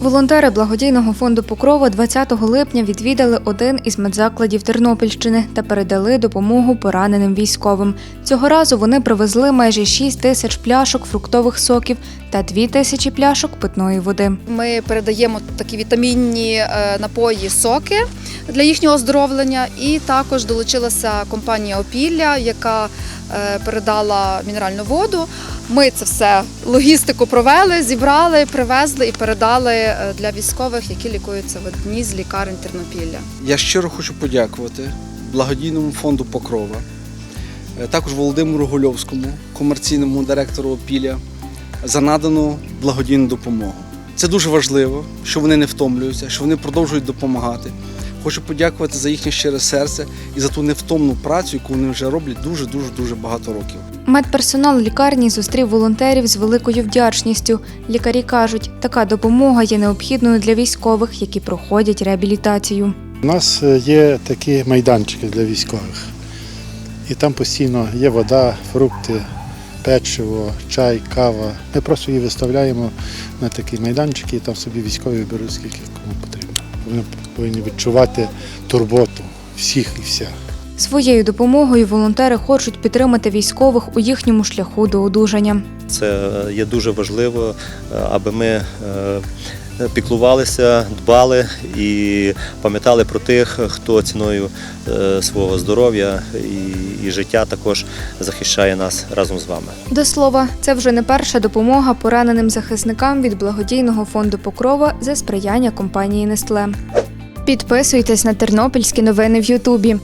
Волонтери благодійного фонду Покрова 20 липня відвідали один із медзакладів Тернопільщини та передали допомогу пораненим військовим. Цього разу вони привезли майже 6 тисяч пляшок фруктових соків та 2 тисячі пляшок питної води. Ми передаємо такі вітамінні е, напої соки для їхнього оздоровлення. І також долучилася компанія Опілля, яка е, передала мінеральну воду. Ми це все логістику провели, зібрали, привезли і передали е, для військових, які лікуються в одній з лікарень Тернопілля. Я щиро хочу подякувати благодійному фонду Покрова, е, також Володимиру Гульовському, комерційному директору Опілля, за надану благодійну допомогу. Це дуже важливо, що вони не втомлюються, що вони продовжують допомагати. Хочу подякувати за їхнє щире серце і за ту невтомну працю, яку вони вже роблять дуже дуже дуже багато років. Медперсонал лікарні зустрів волонтерів з великою вдячністю. Лікарі кажуть, така допомога є необхідною для військових, які проходять реабілітацію. У нас е, є такі майданчики для військових. І там постійно є вода, фрукти, печиво, чай, кава. Ми просто її виставляємо на такі майданчики, і там собі військові беруть скільки кому. Вони повинні відчувати турботу всіх і вся. Своєю допомогою волонтери хочуть підтримати військових у їхньому шляху до одужання. Це є дуже важливо, е, аби ми е, піклувалися, дбали і пам'ятали про тих, хто ціною е, свого здоров'я і, і життя також захищає нас разом з вами. До слова, це вже не перша допомога пораненим захисникам від благодійного фонду Покрова за сприяння компанії Нестле. Підписуйтесь на тернопільські новини в Ютубі.